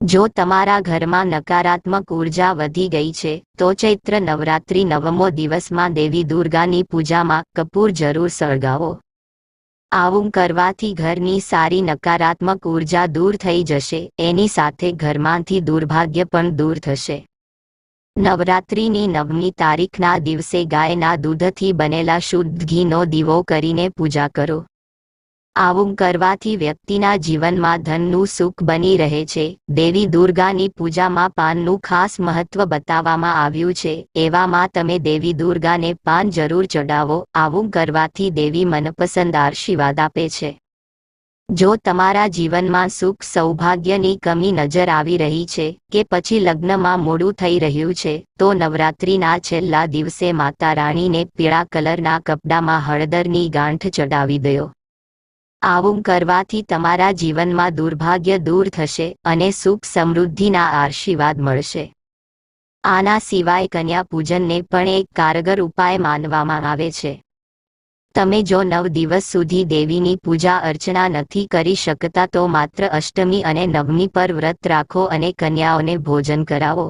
જો તમારા ઘરમાં નકારાત્મક ઊર્જા વધી ગઈ છે, તો ચૈત્ર નવરાત્રિ નવમો દિવસમાં દેવી દુર્ગાની પૂજામાં કપૂર જરૂર સળગાવો. આવું કરવાથી ઘરની સારી નકારાત્મક ઊર્જા દૂર થઈ જશે, એની સાથે ઘરમાંથી દુર્ભાગ્ય પણ દૂર થશે. નવરાત્રિની નવમી તારીખના દિવસે ગાયના દૂધથી બનેલા શુદ્ધ ઘીનો દીવો કરીને પૂજા કરો. આવું કરવાથી વ્યક્તિના જીવનમાં ધનનું સુખ બની રહે છે. દેવી દુર્ગાની પૂજામાં પાનનું ખાસ મહત્વ બતાવવામાં આવ્યું છે. એવામાં તમે દેવી દુર્ગાને પાન જરૂર ચડાવો આવું કરવાથી દેવી મનપસંદ આશીર્વાદ આપે છે. જો તમારા જીવનમાં સુખ સૌભાગ્યની કમી નજર આવી રહી છે કે પછી લગ્નમાં મોડું થઈ રહ્યું છે, તો નવરાત્રિના છેલ્લા દિવસે માતા રાણીને પીળા કલરના કપડામાં હળદરની ગાંઠ ચડાવી દો આવું કરવાથી તમારા જીવનમાં દુર્ભાગ્ય દૂર થશે અને સુખ સમૃદ્ધિના આશીર્વાદ મળશે. આના સિવાય કન્યા પૂજનને પણ એક કારગર ઉપાય માનવામાં આવે છે. તમે જો નવ દિવસ સુધી દેવીની પૂજા અર્ચના નથી કરી શકતા તો માત્ર અષ્ટમી અને નવમી પર વ્રત રાખો અને કન્યાઓને ભોજન કરાવો.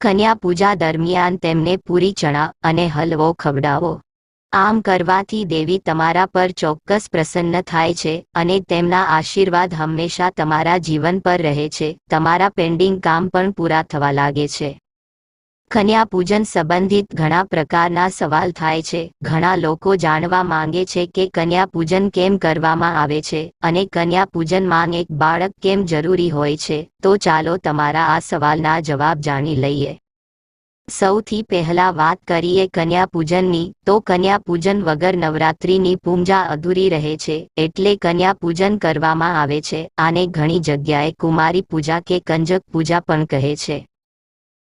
કન્યા પૂજા દરમિયાન તેમને પૂરી ચણા અને હલવો ખવડાવો. આમ કરવાથી દેવી તમારા પર ચોક્કસ પ્રસન્ન થાય છે અને તેમના આશીર્વાદ હંમેશા તમારા જીવન પર રહે છે. તમારા પેન્ડિંગ કામ પણ પૂરા થવા લાગે છે. કન્યા પૂજન સંબંધિત ઘણા પ્રકારના સવાલ થાય છે. ઘણા લોકો જાણવા માંગે છે કે કન્યા પૂજન કેમ કરવામાં આવે છે અને કન્યા પૂજનમાં એક બાળક કેમ જરૂરી હોય છે. તો ચાલો તમારા આ સવાલના જવાબ જાણી લઈએ. સૌથી પહેલા વાત કરીએ કન્યા પૂજનની તો કન્યા પૂજન વગર નવરાત્રીની પૂજા અધૂરી રહે છે, એટલે કન્યા પૂજન કરવામાં આવે છે, આને ઘણી જગ્યાએ કુમારી પૂજા કે કંજક પૂજા પણ કહે છે.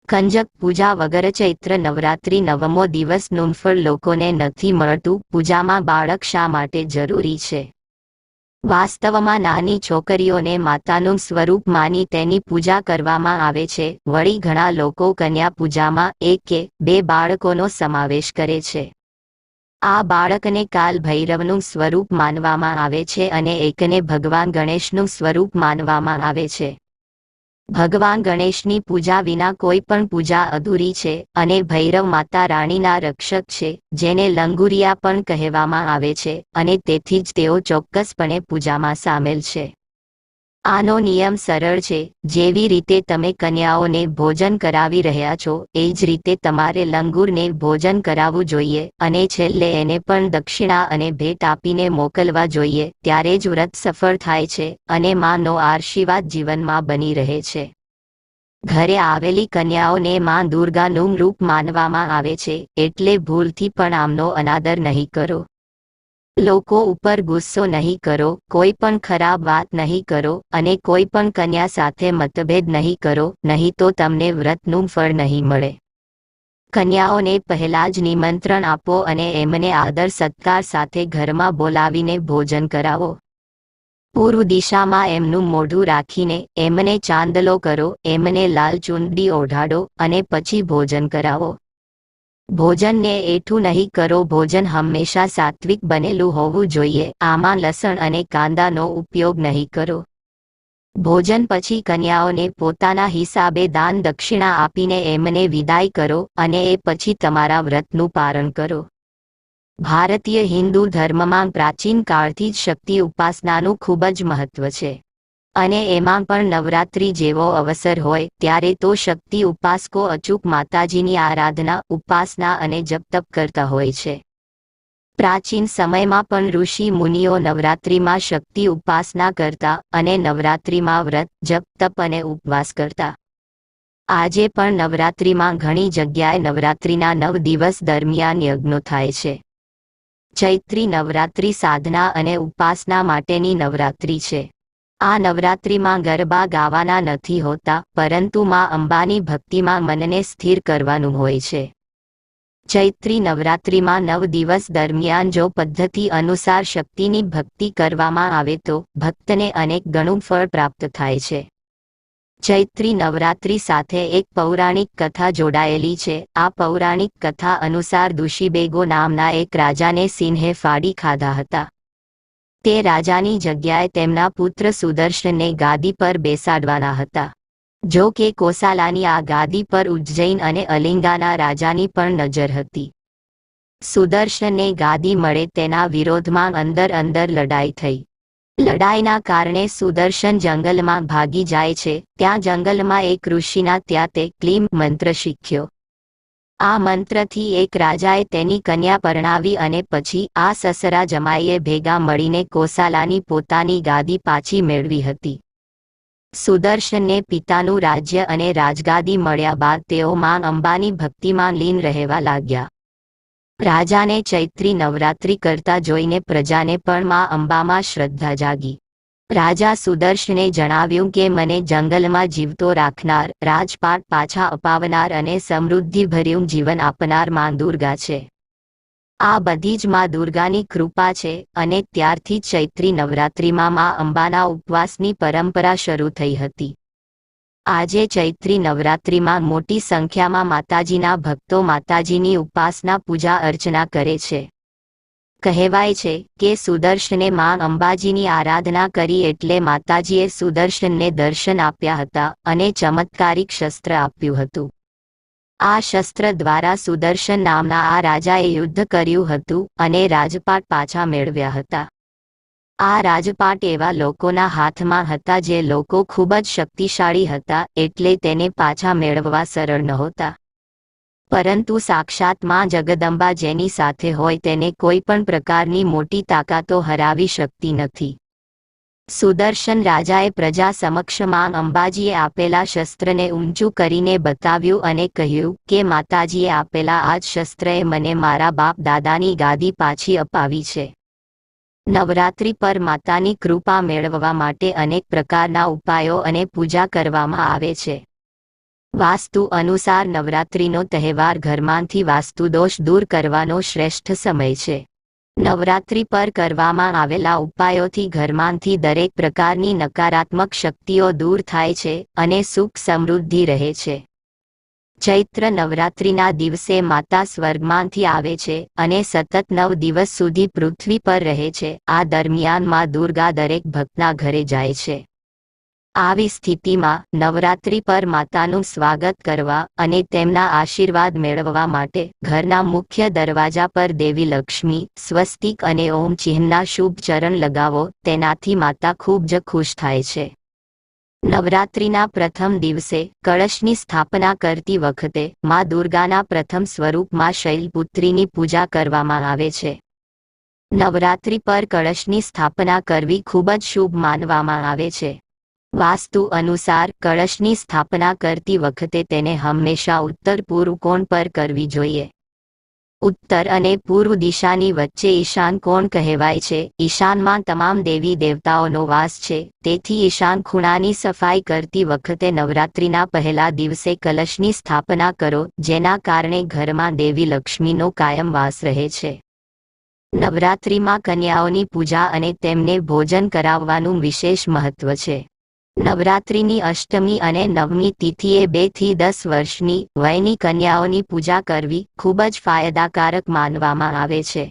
કંજક પૂજા વગર ચૈત્ર નવરાત્રી નવમો દિવસ નુંફળ લોકોને નથી મળતું, પૂજામાં બાળક શા માટે જરૂરી છે? વાસ્તવમાં નાની છોકરીઓને માતાનું સ્વરૂપ માની તેની પૂજા કરવામાં આવે છે. વળી ઘણા લોકો કન્યા પૂજામાં એક કે બે બાળકોનો સમાવેશ કરે છે. આ બાળકને કાલ ભૈરવનું સ્વરૂપ માનવામાં આવે છે અને એકને ભગવાન ગણેશનું સ્વરૂપ માનવામાં આવે છે. ભગવાન ગણેશની પૂજા વિના કોઈ પણ પૂજા અધૂરી છે અને ભૈરવ માતા રાણીના રક્ષક છે, જેને લંગુરિયા પણ કહેવામાં આવે છે અને તેથી જ તેઓ ચોક્કસપણે પૂજામાં સામેલ છે. આનો નિયમ સરળ છે, જેવી રીતે તમે કન્યાઓને ભોજન કરાવી રહ્યા છો, એ જ રીતે તમારે લંગુરને ભોજન કરાવવું જોઈએ, અને છેલ્લે એને પણ દક્ષિણા અને ભેટ આપીને મોકલવા જોઈએ, ત્યારે જ વ્રત સફળ થાય છે, અને માનો આશીર્વાદ જીવનમાં બની રહે છે. ઘરે આવેલી કન્યાઓને માં દુર્ગાનું રૂપ માનવામાં આવે છે, એટલે ભૂલથી પણ આમનો અનાદર નહીં કરો. લોકો ઉપર ગુસ્સો નહીં કરો, કોઈ પણ ખરાબ વાત નહીં કરો અને કોઈ પણ કન્યા સાથે મતભેદ નહીં કરો, નહીં તો તમને વ્રતનું ફળ નહીં મળે. કન્યાઓને પહેલા જ નિમંત્રણ આપો અને એમને આદર સત્કાર સાથે ઘરમાં બોલાવીને ભોજન કરાવો. પૂર્વ દિશામાં એમનું મોઢું રાખીને એમને ચાંદલો કરો, એમને લાલ ચૂંદડી ઓઢાડો અને પછી ભોજન કરાવો. ભોજનને એઠું નહીં કરો, ભોજન હંમેશા સાત્વિક બનેલું હોવું જોઈએ. આમાં લસણ અને કાંદાનો ઉપયોગ નહીં કરો. ભોજન પછી કન્યાઓને પોતાના હિસાબે દાન દક્ષિણા આપીને એમને વિદાય કરો અને એ પછી તમારા વ્રતનું પારણ કરો. ભારતીય હિન્દુ ધર્મમાં પ્રાચીન કાળથી જ શક્તિ ઉપાસનાનું ખૂબ જ મહત્વ છે. અને એમાં પણ નવરાત્રિ જેવો અવસર હોય, ત્યારે તો શક્તિ ઉપાસકો અચૂક માતાજીની આરાધના, ઉપાસના અને જપ તપ કરતા હોય છે. પ્રાચીન સમયમાં પણ ઋષિ મુનિઓ નવરાત્રિમાં શક્તિ ઉપાસના કરતા અને નવરાત્રિમાં વ્રત જપ તપ અને ઉપવાસ કરતા. આજે પણ નવરાત્રિમાં ઘણી જગ્યાએ નવરાત્રિના નવ દિવસ દરમિયાન યજ્ઞો થાય છે. ચૈત્રી નવરાત્રિ સાધના અને ઉપાસના માટેની નવરાત્રિ છે. આ નવરાત્રિમાં ગરબા ગાવાના નથી હોતા, પરંતુ માં અંબાની ભક્તિમાં મનને સ્થિર કરવાનું હોય છે. ચૈત્રી નવરાત્રિમાં નવ દિવસ દરમિયાન જો પદ્ધતિ અનુસાર શક્તિની ભક્તિ કરવામાં આવે તો ભક્તને અનેક ગણું ફળ પ્રાપ્ત થાય છે. ચૈત્રી નવરાત્રિ સાથે એક પૌરાણિક કથા જોડાયેલી છે. આ પૌરાણિક કથા અનુસાર દુશીબેગો નામના એક રાજાને સિંહે ફાડી ખાધા હતા. તે રાજાની જગ્યાએ તેમના પુત્ર સુદર્શનને ગાદી પર બેસાડવાના હતા. જો કે કોસાલાની આ ગાદી પર ઉજ્જૈન અને અલિંગાના રાજાની પણ નજર હતી. સુદર્શનને ગાદી મળે તેના વિરોધમાં અંદર અંદર લડાઈ થઈ. લડાઈના કારણે સુદર્શન જંગલમાં ભાગી જાય છે. ત્યાં જંગલમાં એક ઋષિના ત્યાં તે ક્લીમ મંત્ર શીખ્યો. આ મંત્રથી એક રાજાએ તેની કન્યા પરણાવી અને પછી આ સસરા જમાઈએ ભેગા મળીને કોસાલાની પોતાની ગાદી પાછી મેળવી હતી. સુદર્શનને પિતાનું રાજ્ય અને રાજગાદી મળ્યા બાદ તેઓ માં અંબાની ભક્તિમાં લીન રહેવા લાગ્યા. રાજાને ચૈત્રી નવરાત્રિ કરતા જોઈને પ્રજાને પણ માં અંબામાં શ્રદ્ધા જાગી. રાજા સુદર્શને જણાવ્યું કે મને જંગલમાં જીવતો રાખનાર, રાજપાટ પાછા અપાવનાર અને સમૃદ્ધિભર્યું જીવન આપનારમાં દુર્ગા છે. આ બધી જ માં દુર્ગાની કૃપા છે અને ત્યારથી ચૈત્રી નવરાત્રિમાં માં અંબાના ઉપવાસની પરંપરા શરૂ થઈ હતી. આજે ચૈત્રી નવરાત્રિમાં મોટી સંખ્યામાં માતાજીના ભક્તો માતાજીની ઉપાસના પૂજા અર્ચના કરે છે. કહેવાય છે કે સુદર્શને માં અંબાજીની આરાધના કરી એટલે માતાજીએ સુદર્શનને દર્શન આપ્યા હતા અને ચમત્કારિક શસ્ત્ર આપ્યું હતું. આ શસ્ત્ર દ્વારા સુદર્શન નામના આ રાજાએ યુદ્ધ કર્યું હતું અને રાજપાટ પાછા મેળવ્યા હતા. આ રાજપાટ એવા લોકોના હાથમાં હતા જે લોકો ખૂબ જ શક્તિશાળી હતા એટલે તેને પાછા મેળવવા સરળ નહોતા. પરંતુ સાક્ષાતમાં જગદંબા જેની સાથે હોય તેને કોઈ પણ પ્રકારની મોટી તાકાતો હરાવી શકતી નથી. સુદર્શન રાજાએ પ્રજા સમક્ષમાં અંબાજીએ આપેલા શસ્ત્રને ઊંચું કરીને બતાવ્યું અને કહ્યું કે, માતાજીએ આપેલા આ જ શસ્ત્રએ મને મારા બાપ દાદાની ગાદી પાછી અપાવી છે. નવરાત્રિ પર માતાની કૃપા મેળવવા માટે અનેક પ્રકારના ઉપાયો અને પૂજા કરવામાં આવે છે. વાસ્તુ અનુસાર નવરાત્રિનો તહેવાર ઘરમાંથી વાસ્તુદોષ દૂર કરવાનો શ્રેષ્ઠ સમય છે. નવરાત્રિ પર કરવામાં આવેલા ઉપાયોથી ઘરમાંથી દરેક પ્રકારની નકારાત્મક શક્તિઓ દૂર થાય છે અને સુખ સમૃદ્ધિ રહે છે. ચૈત્ર નવરાત્રિના દિવસે માતા સ્વર્ગમાંથી આવે છે અને સતત નવ દિવસ સુધી પૃથ્વી પર રહે છે. આ દરમિયાનમાં દુર્ગા દરેક ભક્તના ઘરે જાય છે. આવી સ્થિતિમાં નવરાત્રિ પર માતાનું સ્વાગત કરવા અને તેમના આશીર્વાદ મેળવવા માટે ઘરના મુખ્ય દરવાજા પર દેવી લક્ષ્મી, સ્વસ્તિક અને ઓમ ચિહ્નના શુભ ચરણ લગાવો, તેનાથી માતા ખૂબ જ ખુશ થાય છે. નવરાત્રિના પ્રથમ દિવસે કળશની સ્થાપના કરતી વખતે મા દુર્ગાના પ્રથમ સ્વરૂપમાં શૈલપુત્રીની પૂજા કરવામાં આવે છે. નવરાત્રિ પર કળશની સ્થાપના કરવી ખૂબ જ શુભ માનવામાં આવે છે. વાસ્તુ અનુસાર કળશની સ્થાપના કરતી વખતે તેને હંમેશા ઉત્તર પૂર્વ કોણ પર કરવી જોઈએ. ઉત્તર અને પૂર્વ દિશાની વચ્ચે ઈશાન કોણ કહેવાય છે? ઈશાનમાં તમામ દેવી દેવતાઓનો વાસ છે. તેથી ઈશાન ખૂણાની સફાઈ કરતી વખતે નવરાત્રિના પહેલા દિવસે કલશની સ્થાપના કરો, જેના કારણે ઘરમાં દેવી લક્ષ્મીનો કાયમ વાસ રહે છે. નવરાત્રિમાં કન્યાઓની પૂજા અને તેમને ભોજન કરાવવાનું વિશેષ મહત્વ છે. નવરાત્રિની અષ્ટમી અને નવમી તિથિએ બેથી દસ વર્ષની વયની કન્યાઓની પૂજા કરવી ખૂબ જ ફાયદાકારક માનવામાં આવે છે.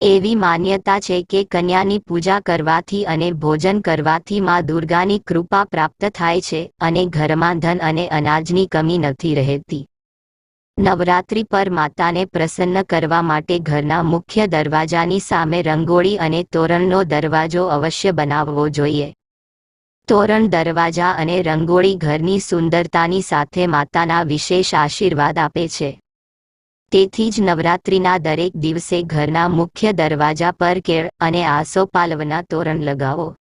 એવી માન્યતા છે કે કન્યાની પૂજા કરવાથી અને ભોજન કરવાથી માં દુર્ગાની કૃપા પ્રાપ્ત થાય છે અને ઘરમાં ધન અને અનાજની કમી નથી રહેતી. નવરાત્રિ પર માતાને પ્રસન્ન કરવા માટે ઘરના મુખ્ય દરવાજાની સામે રંગોળી અને તોરણનો દરવાજો અવશ્ય બનાવવો જોઈએ. તોરણ દરવાજા અને રંગોળી ઘરની સુંદરતાની સાથે માતાના વિશેષ આશીર્વાદ આપે છે. તેથી જ નવરાત્રિના દરેક દિવસે ઘરના મુખ્ય દરવાજા પર કેળ અને આસોપાલવના તોરણ લગાવો.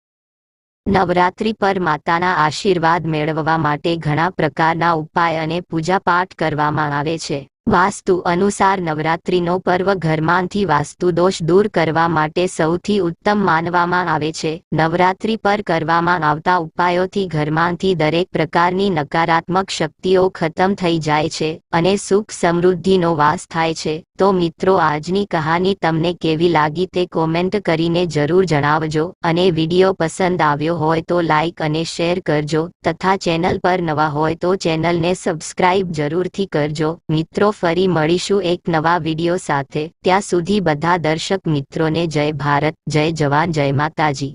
નવરાત્રિ પર માતાના આશીર્વાદ મેળવવા માટે ઘણા પ્રકારના ઉપાય અને પૂજાપાઠ કરવામાં આવે છે. વાસ્તુ અનુસાર નવરાત્રિનો પર્વ ઘરમાંથી વાસ્તુ દોષ દૂર કરવા માટે સૌથી ઉત્તમ માનવામાં આવે છે. નવરાત્રિ પર કરવામાં આવતા ઉપાયોથી ઘરમાંથી દરેક પ્રકારની નકારાત્મક શક્તિઓ ખતમ થઈ જાય છે અને સુખ સમૃદ્ધિનો વાસ થાય છે. તો મિત્રો, આજની કહાની તમને કેવી લાગી તે કોમેન્ટ કરીને જરૂર જણાવજો અને વીડિયો પસંદ આવ્યો હોય તો લાઇક અને શેર કરજો તથા ચેનલ પર નવા હોય તો ચેનલને સબસ્ક્રાઇબ જરૂરથી કરજો. મિત્રો ફરી મળીશું એક નવા વીડિયો સાથે. ત્યાં સુધી બધા દર્શક મિત્રોને જય ભારત, જય જવાન, જય માતાજી.